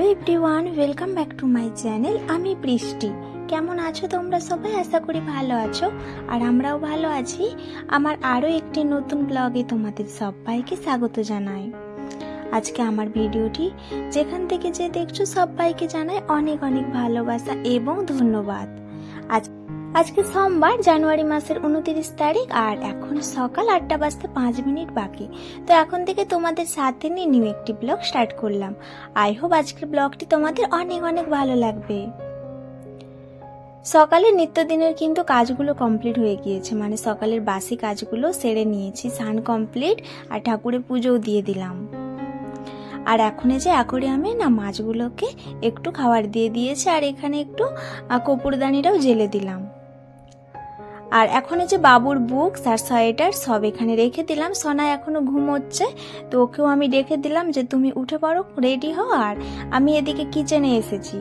Everyone, welcome back to my channel. আমি বৃষ্টি কেমন আছো তোমরা সবাই? আশা করি ভালো আছো। আর আমরাও ভালো আছি। আমার আরও একটি নতুন ব্লগে তোমাদের সবাইকে স্বাগত জানাই। আজকে আমার ভিডিওটি, যেখান থেকে যে দেখছ সবাইকে জানাই অনেক অনেক ভালোবাসা এবং ধন্যবাদ। আজ আজকে সোমবার, জানুয়ারি মাসের উনতিরিশ তারিখ আর এখন সকাল আটটা বাজতে পাঁচ মিনিট বাকি। তো এখন থেকে তোমাদের সাথে নিয়ে নিউ একটি ব্লগ স্টার্ট করলাম। আই হোপ আজকের ব্লগটি তোমাদের অনেক অনেক ভালো লাগবে। সকালের নিত্যদিনের কিন্তু কাজগুলো কমপ্লিট হয়ে গিয়েছে মানে সকালের বাসি কাজগুলো সেরে নিয়েছি, স্নান কমপ্লিট আর ঠাকুরের পুজোও দিয়ে দিলাম। আর এখন যে অ্যাকোরিয়ামে না মাছগুলোকে একটু খাবার দিয়ে দিয়েছে আর এখানে একটু কপুরদানিটাও জেলে দিলাম। আর এখন এই যে বাবুর বুক আর সোয়েটার, সব এখানে রেখে দিলাম। সোনা এখনও ঘুমোচ্ছে, তো ওকেও আমি রেখে দিলাম যে তুমি উঠে পড়ো, রেডি হও। আর আমি এদিকে কিচেনে এসেছি।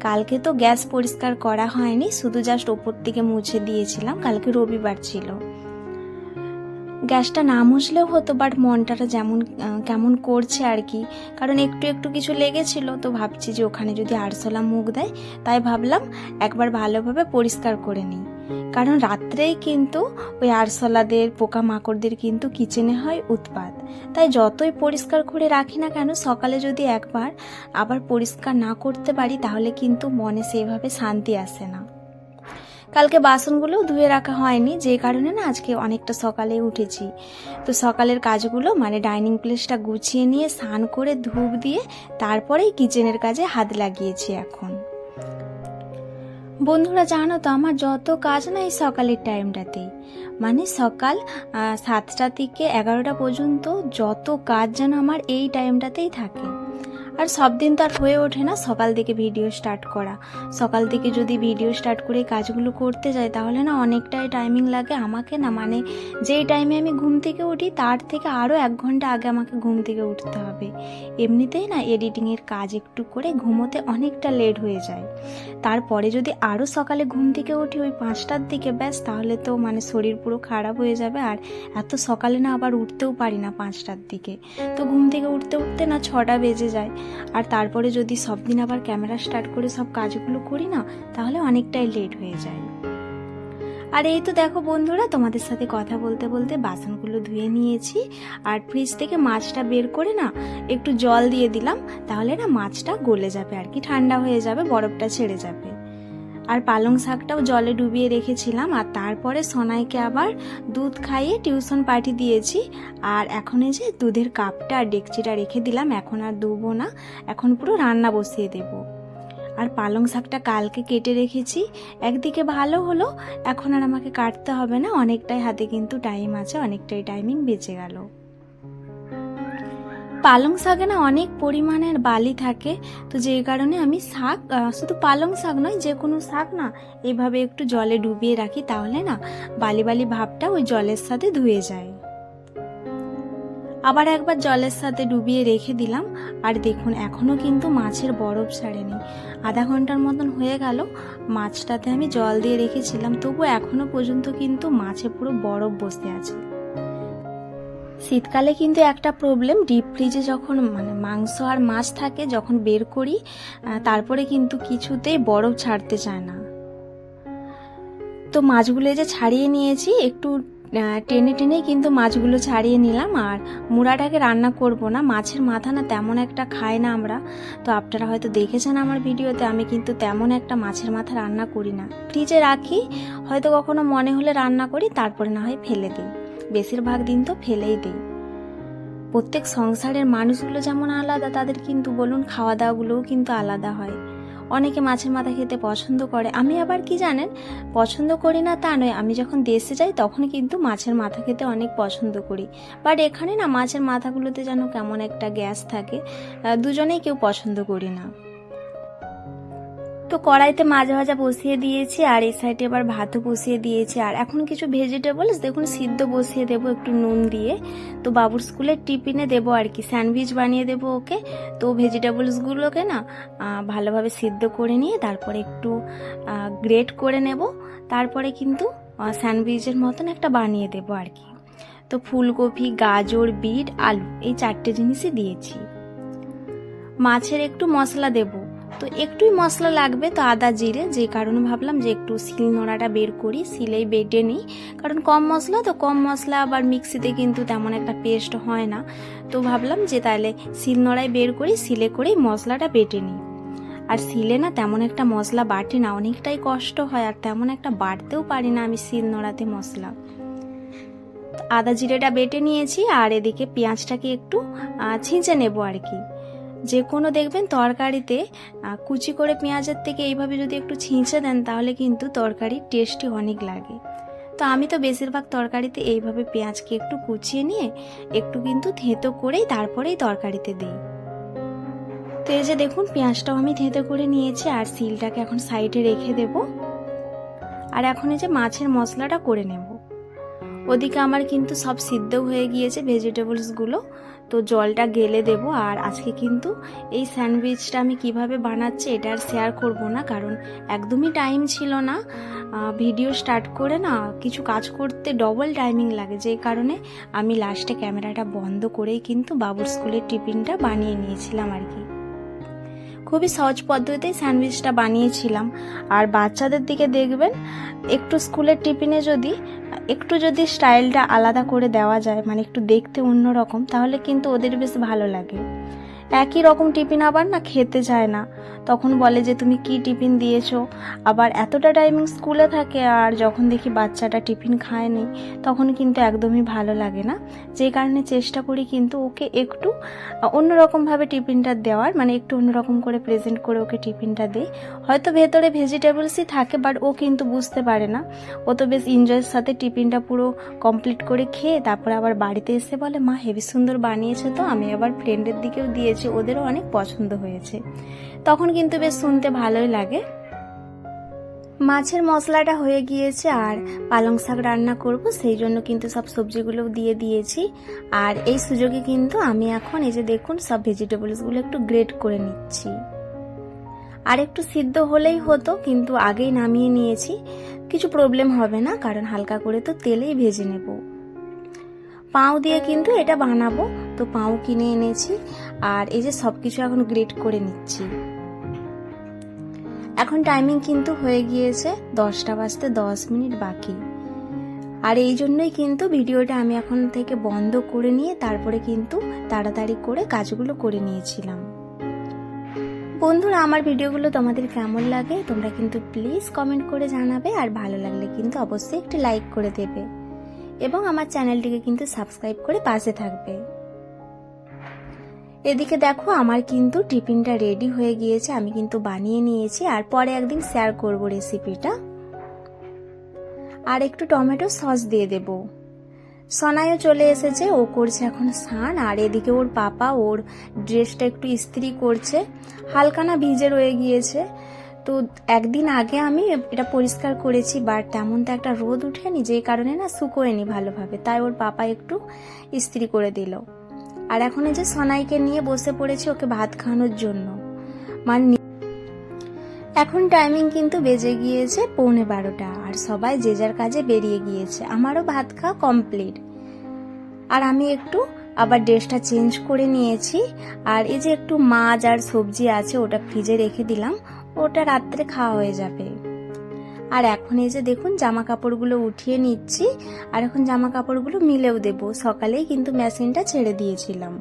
কালকে তো গ্যাস পরিষ্কার করা হয়নি, শুধু জাস্ট ওপর থেকে মুছে দিয়েছিলাম, কালকে রবিবার ছিল। গ্যাসটা না মুছলেও হতো বাট মনটাটা যেমন কেমন করছে আর কি। কারণ একটু একটু কিছু লেগেছিল, তো ভাবছি যে ওখানে যদি আরশোলা মুখ দেয়, তাই ভাবলাম একবার ভালোভাবে পরিষ্কার করে নিই। কারণ রাত্রেই কিন্তু ওই আরশোলাদের, পোকামাকড়দের কিন্তু কিচেনে হয় উৎপাত। তাই যতই পরিষ্কার করে রাখি না কেন, সকালে যদি একবার আবার পরিষ্কার না করতে পারি, তাহলে কিন্তু মনে সেইভাবে শান্তি আসে না। কালকে বাসনগুলোও ধুয়ে রাখা হয়নি, যে কারণে না আজকে অনেকটা সকালে উঠেছি। তো সকালের কাজগুলো মানে ডাইনিং প্লেসটা গুছিয়ে নিয়ে স্নান করে ধূপ দিয়ে তারপরেই কিচেনের কাজে হাত লাগিয়েছি এখন। বন্ধুরা, জানো তো আমার যত কাজ না এই সকালের টাইমটাতেই। মানে সকাল সাতটা থেকে এগারোটা পর্যন্ত যত কাজ যেন আমার এই টাইমটাতেই থাকে। আর সব দিন তো আর হয়ে ওঠে না সকাল থেকে ভিডিও স্টার্ট করা। সকাল থেকে যদি ভিডিও স্টার্ট করে কাজগুলো করতে যাই, তাহলে না অনেকটাই টাইমিং লাগে আমাকে না মানে যেই টাইমে আমি ঘুম থেকে উঠি, তার থেকে আরও এক ঘণ্টা আগে আমাকে ঘুম থেকে উঠতে হবে। এমনিতেই না এডিটিংয়ের কাজ একটু করে ঘুমোতে অনেকটা লেট হয়ে যায়। তারপরে যদি আরও সকালে ঘুম থেকে উঠি ওই পাঁচটার দিকে, ব্যাস তাহলে তো মানে শরীর পুরো খারাপ হয়ে যাবে আর এত সকালে না আবার উঠতেও পারি না পাঁচটার দিকে। তো ঘুম থেকে উঠতে উঠতে না ছটা বেজে যায়। আর তারপরে যদি সব দিন আবার ক্যামেরা স্টার্ট করে সব কাজগুলো করি না, তাহলে অনেকটাই লেট হয়ে যায়। আর এই তো দেখো বন্ধুরা, তোমাদের সাথে কথা বলতে বলতে বাসনগুলো ধুয়ে নিয়েছি। আর ফ্রিজ থেকে মাছটা বের করে না, একটু জল দিয়ে দিলাম, তাহলে না মাছটা গলে যাবে আর কি, ঠান্ডা হয়ে যাবে, বরফটা ছেড়ে যাবে। আর পালং শাকটাও জলে ডুবিয়ে রেখেছিলাম আর তারপরে সোনাইকে আবার দুধ খাইয়ে টিউশন পাঠিয়ে দিয়েছি। আর এখন এই যে দুধের কাপটা আর ডেকচিটা রেখে দিলাম, এখন আর দুবো না, এখন পুরো রান্না বসিয়ে দেব। আর পালং শাকটা কালকে কেটে রেখেছি, একদিকে ভালো হলো, এখন আর আমাকে কাটতে হবে না, অনেকটাই হাতে কিন্তু টাইম আছে, অনেকটাই টাইমিং বেঁচে গেল। পালং শাকে না অনেক পরিমাণের বালি থাকে, তো যে কারণে আমি শাক শুধু পালং শাক নয়, যে কোনো শাক না এইভাবে একটু জলে ডুবিয়ে রাখি, তাহলে না বালি বালি ভাবটা ওই জলের সাথে ধুয়ে যায়। আবার একবার জলের সাথে ডুবিয়ে রেখে দিলাম, আর দেখুন এখনও কিন্তু মাছের বরফ ছাড়েনি। আধা ঘণ্টার মতন হয়ে গেল, মাছটাতে আমি জল দিয়ে রেখেছিলাম তবু এখনও পর্যন্ত কিন্তু মাছে পুরো বরফ বসে আছে। শীতকালে কিন্তু একটা প্রবলেম ডিপ ফ্রিজে যখন মানে মাংস আর মাছ থাকে যখন বের করি তারপরে কিন্তু কিছুতেই বরফ ছাড়তে চায় না। তো মাছগুলো যে ছাড়িয়ে নিয়েছি, একটু টেনে টেনে কিন্তু মাছগুলো ছাড়িয়ে নিলাম। আর মুড়াটাকে রান্না করব না, মাছের মাথা না তেমন একটা খায় না আমরা। তো আপনারা হয়তো দেখেছেন আমার ভিডিওতে, আমি কিন্তু তেমন একটা মাছের মাথা রান্না করি না। ফ্রিজে রাখি, হয়তো কখনো মনে হলে রান্না করি, তারপরে না হয় ফেলে দিই। বেশিরভাগ দিন তো ফেলেই দিই। প্রত্যেক সংসারের মানুষগুলো যেমন আলাদা, তাদের কিন্তু বলুন খাওয়া দাওয়াগুলোও কিন্তু আলাদা হয়। অনেকে মাছের মাথা খেতে পছন্দ করে। আমি আবার কি জানেন? পছন্দ করি না তা নয়। আমি যখন দেশে যাই, তখন কিন্তু মাছের মাথা খেতে অনেক পছন্দ করি। বাট এখানে না মাছের মাথাগুলোতে যেন কেমন একটা গ্যাস থাকে দুজনেই কেউ পছন্দ করি না। তো কড়াইতে মাছ ভাজা বসিয়ে দিয়েছি, আর এই সাইডে আবার ভাতও বসিয়ে দিয়েছি। আর এখন কিছু ভেজিটেবলস দেখুন সিদ্ধ বসিয়ে দেবো একটু নুন দিয়ে। তো বাবুর স্কুলের টিফিনে দেবো আর কি, স্যান্ডউইচ বানিয়ে দেবো ওকে। তো ভেজিটেবলসগুলোকে না ভালোভাবে সিদ্ধ করে নিয়ে তারপরে একটু গ্রেট করে নেব। তারপরে কিন্তু স্যান্ডউইচের মতন একটা বানিয়ে দেবো আর কি। তো ফুলকপি, গাজর, বিট, আলু, এই চারটে জিনিসই দিয়েছি। মাছের একটু মশলা দেব। তো একটুই মশলা লাগবে, তো আদা জিরে, যে কারণে ভাবলাম যে একটু শিল নোড়াটা বের করি, শিলেই বেটে নিই। কারণ কম মশলা, তো কম মশলা আবার মিক্সিতে কিন্তু তেমন একটা পেস্ট হয় না। তো ভাবলাম যে তাহলে শিল নোড়ায় বের করি, শিলে করেই মশলাটা বেটে নিই। আর শিলে না তেমন একটা মশলা বাটি না, অনেকটাই কষ্ট হয়, আর তেমন একটা বাটতেও পারি না আমি শিল নোড়াতে মশলা। আদা জিরেটা বেটে নিয়েছি, আর এদিকে পেঁয়াজটাকে একটু ছিঁচে নেব আর কি। যে কোনো দেখবেন তরকারিতে কুচি করে পেঁয়াজের থেকে এইভাবে যদি একটু ছিঁচে দেন, তাহলে কিন্তু তরকারির টেস্টি অনেক লাগে। তো আমি তো বেশিরভাগ তরকারিতে এইভাবে পেঁয়াজকে একটু কুচিয়ে নিয়ে, একটু কিন্তু থেঁতো করেই তারপরেই তরকারিতে দিই। তো এই যে দেখুন, পেঁয়াজটাও আমি থেঁতো করে নিয়েছি, আর সিলটাকে এখন সাইডে রেখে দেব। আর এখন এই যে মাছের মশলাটা করে নেব। ওদিকে আমার কিন্তু সব সিদ্ধ হয়ে গিয়েছে ভেজিটেবলসগুলো। তো জলটা গেলে দেব, আর আজকে কিন্তু এই স্যান্ডউইচটা আমি কীভাবে বানাচ্ছি এটা আর শেয়ার করব না, কারণ একদমই টাইম ছিল না। ভিডিও স্টার্ট করে না কিছু কাজ করতে ডবল টাইমিং লাগে, যে কারণে আমি লাস্টে ক্যামেরাটা বন্ধ করেই কিন্তু বাবুর স্কুলের টিফিনটা বানিয়ে নিয়েছিলাম আর কি। খুবই সহজ পদ্ধতিতেই স্যান্ডউইচটা বানিয়েছিলাম। আর বাচ্চাদের দিকে দেখবেন, একটু স্কুলের টিফিনে যদি একটু যদি স্টাইলটা আলাদা করে দেওয়া যায় মানে একটু দেখতে অন্যরকম, তাহলে কিন্তু ওদের বেশ ভালো লাগে। একই রকম টিফিন আবার না খেতে চায় না। তখন বলে যে, তুমি কি টিফিন দিয়েছ? আবার এতটা টাইমিং স্কুলে থাকে আর যখন দেখি বাচ্চাটা টিফিন খায়নি, তখন কিন্তু একদমই ভালো লাগে না। যে কারণে চেষ্টা করি কিন্তু ওকে একটু অন্যরকমভাবে টিফিনটা দেওয়ার মানে একটু অন্যরকম করে প্রেজেন্ট করে ওকে টিফিনটা দিই। হয়তো ভেতরে ভেজিটেবলসই থাকে বাট ও কিন্তু বুঝতে পারে না। ও তো বেশ এনজয়ের সাথে টিফিনটা পুরো কমপ্লিট করে খেয়ে, তারপরে আবার বাড়িতে এসে বলে, মা, হেভি সুন্দর বানিয়েছে তো, আমি আবার ফ্রেন্ডের দিকেও দিয়েছি। ওদেরও অনেক পছন্দ হয়েছে। তখন কিন্তু বেশ শুনতে ভালোই লাগে। মাছের মশলাটা হয়ে গিয়েছে আর পালং শাক রান্না করব, সেই জন্য কিন্তু সব সবজিগুলো দিয়ে দিয়েছি। আর এই সুযোগে কিন্তু আমি এখন এই যে দেখুন, সব ভেজিটেবলসগুলো একটু গ্রেট করে নিচ্ছি। আর একটু সিদ্ধ হলেই হতো, কিন্তু আগেই নামিয়ে নিয়েছি। কিছু প্রবলেম হবে না, কারণ হালকা করে তো তেলেই ভেজে নেব। পাও দিয়ে কিন্তু এটা বানাবো, তো পাও কিনে এনেছি। আর এই যে সব কিছু এখন গ্রেট করে নিচ্ছি। এখন টাইমিং কিন্তু হয়ে গিয়েছে দশটা বাজতে দশ মিনিট বাকি। আর এই জন্যই কিন্তু ভিডিওটা আমি এখন থেকে বন্ধ করে নিয়ে তারপরে কিন্তু তাড়াতাড়ি করে কাজগুলো করে নিয়েছিলাম। বন্ধুরা, আমার ভিডিওগুলো তোমাদের কেমন লাগে তোমরা কিন্তু প্লিজ কমেন্ট করে জানাবে আর ভালো লাগলে কিন্তু অবশ্যই একটি লাইক করে দেবে। এবং আমার চ্যানেলটিকে কিন্তু সাবস্ক্রাইব করে পাশে থাকবে। এদিকে দেখো, আমার কিন্তু টিফিনটা রেডি হয়ে গিয়েছে, আমি কিন্তু বানিয়ে নিয়েছি, আর পরে একদিন শেয়ার করব রেসিপিটা আর একটু টমেটো সস দিয়ে দেব। সনাইও চলে এসেছে, ও করছে এখন স্নান, আর এদিকে ওর পাপা, ওর ড্রেসটা একটু ইস্ত্রি করছে, হালকা না ভিজে রয়ে গিয়েছে। তো একদিন আগে আমি এটা পরিষ্কার করেছি বাট তেমন তো একটা রোদ উঠেনি, যে কারণে না শুকোয়নি ভালোভাবে, তাই ওর পাপা একটু ইস্ত্রি করে দিল। আর এখন এই যে সনাইকে নিয়ে বসে পড়েছে ওকে ভাত খাওয়ানোর জন্য। মানে এখন টাইমিং কিন্তু বেজে গিয়েছে পৌনে বারোটা আর সবাই যে যার কাজে বেরিয়ে গিয়েছে। আমারও ভাত খাওয়া কমপ্লিট আর আমি একটু আবার ড্রেসটা চেঞ্জ করে নিয়েছি। আর এই যে একটু মাছ আর সবজি আছে ওটা ফ্রিজে রেখে দিলাম। ওটা রাত্রে খাওয়া হয়ে যাবে। আর এখন এই যে দেখুন জামা কাপড়গুলো উঠিয়ে নিচ্ছি, আর এখন জামা কাপড়গুলো মিলেও দেব। সকালেই কিন্তু মেশিনটা ছেড়ে দিয়েছিলাম।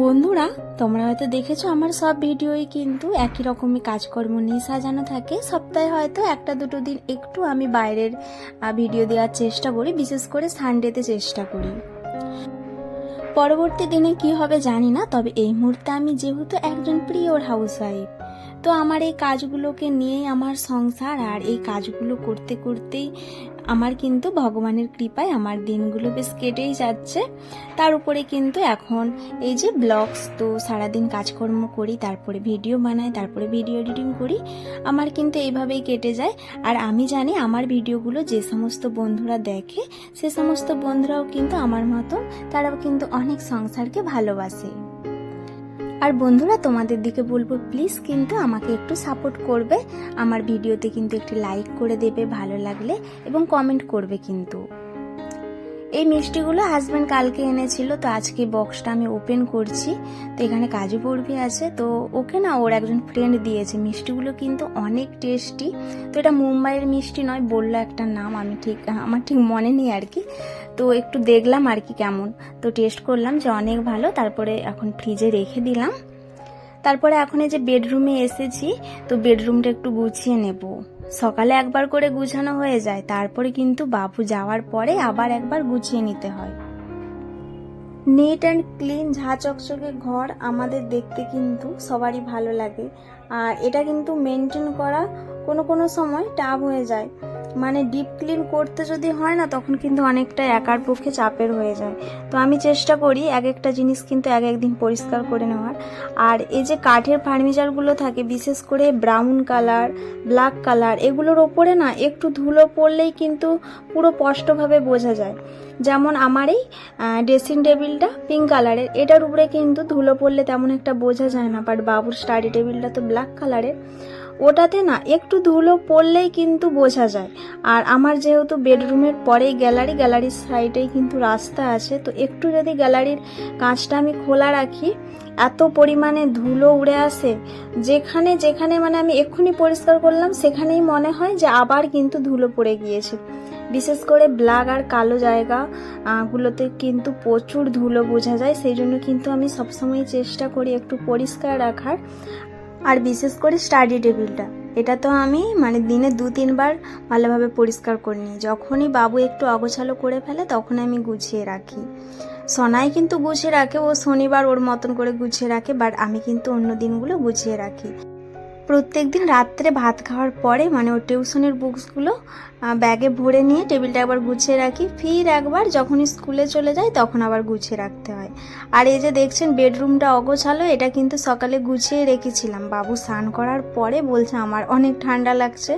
বন্ধুরা, তোমরা হয়তো দেখেছ আমার সব ভিডিওই কিন্তু একই রকমই কাজকর্ম নিয়ে সাজানো থাকে। সপ্তাহে হয়তো একটা দুটো দিন একটু আমি বাইরের ভিডিও দেওয়ার চেষ্টা করি, বিশেষ করে সানডেতে চেষ্টা করি। পরবর্তী দিনে কি হবে জানি না, তবে এই মুহূর্তে আমি যেহেতু একজন প্রিয়র হাউসওয়াইফ তো আমার এই কাজগুলোকে নিয়েই আমার সংসার আর এই কাজগুলো করতে করতেই আমার কিন্তু ভগবানের কৃপায় আমার দিনগুলো বেশ কেটেই যাচ্ছে। তার উপরে কিন্তু এখন এই যে ব্লগস, তো সারাদিন কাজকর্ম করি, তারপরে ভিডিও বানাই, তারপরে ভিডিও এডিটিং করি, আমার কিন্তু এইভাবেই কেটে যায়। আর আমি জানি আমার ভিডিওগুলো যে সমস্ত বন্ধুরা দেখে, সে সমস্ত বন্ধুরাও কিন্তু আমার মতন, তারাও কিন্তু অনেক সংসারকে ভালোবাসে। আর বন্ধুরা, তোমাদের দিকে বলব প্লিজ কিন্তু আমাকে একটু সাপোর্ট করবে। আমার ভিডিওতে কিন্তু একটি লাইক করে দেবে ভালো লাগলে এবং কমেন্ট করবে কিন্তু। এই মিষ্টিগুলো হাজব্যান্ড কালকে এনেছিল, তো আজকে বক্সটা আমি ওপেন করছি। তো এখানে কাজু বরফি আছে, তো ওকে না ওর একজন ফ্রেন্ড দিয়েছে। মিষ্টিগুলো কিন্তু অনেক টেস্টি তো এটা মুম্বাইয়ের মিষ্টি নয়, বলল একটা নাম, আমি ঠিক, আমার ঠিক মনে নেই আর কি। তো একটু দেখলাম আর কি কেমন। তো টেস্ট করলাম যে অনেক ভালো, তারপরে এখন ফ্রিজে রেখে দিলাম। তারপরে এখন এই যে বেডরুমে এসেছি, তো বেডরুমটা একটু গুছিয়ে নেব। সকালে একবার করে গুছানো হয়ে যায়, তারপরে কিন্তু বাবু যাওয়ার পরে আবার একবার গুছিয়ে নিতে হয়। নিট অ্যান্ড ক্লিন ঝা চকচকে ঘর আমাদের দেখতে কিন্তু সবারই ভালো লাগে। আর এটা কিন্তু মেনটেন করা কোনো কোনো সময় টাফ হয়ে যায়। মানে ডিপ ক্লিন করতে যদি হয় না, তখন কিন্তু অনেকটা একার পক্ষে চাপের হয়ে যায়। তো আমি চেষ্টা করি এক একটা জিনিস কিন্তু এক একদিন পরিষ্কার করে নেওয়ার। আর এই যে কাঠের ফার্নিচারগুলো থাকে, বিশেষ করে ব্রাউন কালার ব্ল্যাক কালার এগুলোর ওপরে না একটু ধুলো পড়লেই কিন্তু পুরো স্পষ্টভাবে বোঝা যায়। যেমন আমার এই ড্রেসিং টেবিলটা পিঙ্ক কালারের এটার উপরে কিন্তু ধুলো পড়লে তেমন একটা বোঝা যায় না বাট বাবুর স্টাডি টেবিলটা তো ব্ল্যাক কালারের ওটাতে না একটু ধুলো পড়লেই কিন্তু বোঝা যায়। আর আমার যেহেতু বেডরুমের পরেই গ্যালারি, গ্যালারির সাইডেই কিন্তু রাস্তা আছে, তো একটু যদি গ্যালারির কাঁচটা আমি খোলা রাখি, এত পরিমাণে ধুলো উড়ে আসে, যেখানে যেখানে মানে আমি এক্ষুনি পরিষ্কার করলাম, সেখানেই মনে হয় যে আবার কিন্তু ধুলো পড়ে গিয়েছে। বিশেষ করে ব্ল্যাক আর কালো জায়গা গুলোতে কিন্তু প্রচুর ধুলো বোঝা যায়, সেই জন্য কিন্তু আমি সবসময় চেষ্টা করি একটু পরিষ্কার রাখার। আর বিশেষ করে স্টাডি টেবিলটা এটা তো আমি মানে দিনে দু, তিনবার ভালোভাবে পরিষ্কার করে নিই। যখনই বাবু একটু অগোছালো করে ফেলে তখন আমি গুছিয়ে রাখি। সনাই কিন্তু গুছিয়ে রাখে, ও শনিবার ওর মতন করে গুছিয়ে রাখে বাট আমি কিন্তু অন্য দিনগুলো গুছিয়ে রাখি। প্রত্যেক দিন রাত্রে ভাত খাওয়ার পরে মানে ওর টিউশনের বুকসগুলো ব্যাগে ভরে নিয়ে টেবিলটা একবার গুছিয়ে রাখি। ফির একবার যখন স্কুলে চলে যায় তখন আবার গুছিয়ে রাখতে হয়। আর এই যে দেখছেন, বেডরুমটা অগোছালো, এটা কিন্তু সকালে গুছিয়ে রেখেছিলাম। বাবু স্নান করার পরে বলছে, আমার অনেক ঠান্ডা লাগছে।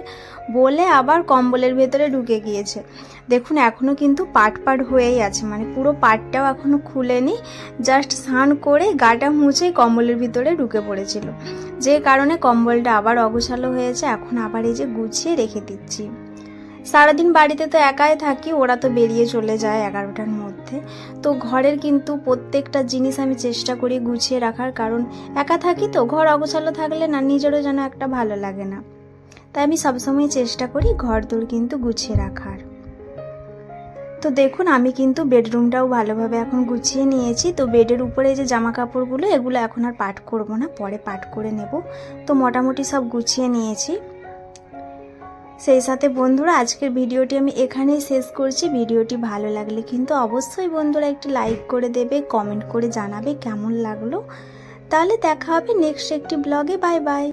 বলে আবার কম্বলের ভেতরে ঢুকে গিয়েছে। দেখুন এখনও কিন্তু পাট পাট হয়েই আছে। মানে পুরো পাটটাও এখনও খুলেনি। জাস্ট স্নান করে গাটা মুছেই কম্বলের ভিতরে ঢুকে পড়েছিল। যে কারণে কম্বলটা আবার অগোছালো হয়েছে, এখন আবার এই যে গুছিয়ে রেখে দিচ্ছি। সারাদিন বাড়িতে তো একাই থাকি, ওরা তো বেরিয়ে চলে যায় এগারোটার মধ্যে। তো ঘরের কিন্তু প্রত্যেকটা জিনিস আমি চেষ্টা করি গুছিয়ে রাখার, কারণ একা থাকি তো, ঘর অগোছালো থাকলে না, নিজেরও যেন একটা ভালো লাগে না। তাই আমি সবসময় চেষ্টা করি ঘর দূর কিন্তু গুছিয়ে রাখার। তো দেখুন, আমি কিন্তু বেডরুমটাও ভালোভাবে এখন গুছিয়ে নিয়েছি। তো বেডের উপরে যে জামা কাপড়গুলো এগুলো এখন আর পাট করব না, পরে পাট করে নেব। তো মোটামুটি সব গুছিয়ে নিয়েছি। সেই সাথে বন্ধুরা, আজকের ভিডিওটি আমি এখানেই শেষ করছি। ভিডিওটি ভালো লাগলে কিন্তু অবশ্যই বন্ধুরা একটি লাইক করে দেবে, কমেন্ট করে জানাবে কেমন লাগল। তাহলে দেখা হবে নেক্সট একটি ব্লগে। Bye bye.